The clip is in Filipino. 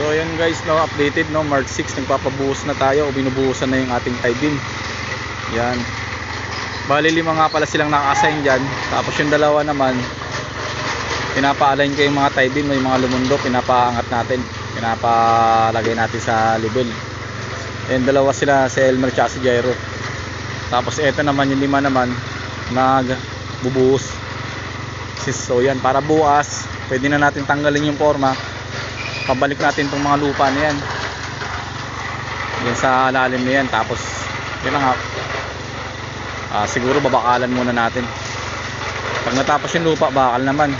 So yun guys, no, updated no, March 6 nagpapabuhos na tayo o binubuhusan na yung ating tie beam. Yan. Bali lima nga pala silang naka-assign dyan. Tapos yung dalawa naman, pinapa-align ko yung mga tie beam, yung mga lumundo, pinapaangat natin. Pinapalagay natin sa level. And dalawa sila si Elmer at Jairo. Tapos eto naman yung lima naman, nagbubuhos. So yan, para bukas, pwede na natin tanggalin yung forma pabalik natin itong mga lupa na yan. Yan sa lalim na yan. Tapos yun lang nga. Ah, siguro babakalan muna natin. Pag natapos yung lupa bakal naman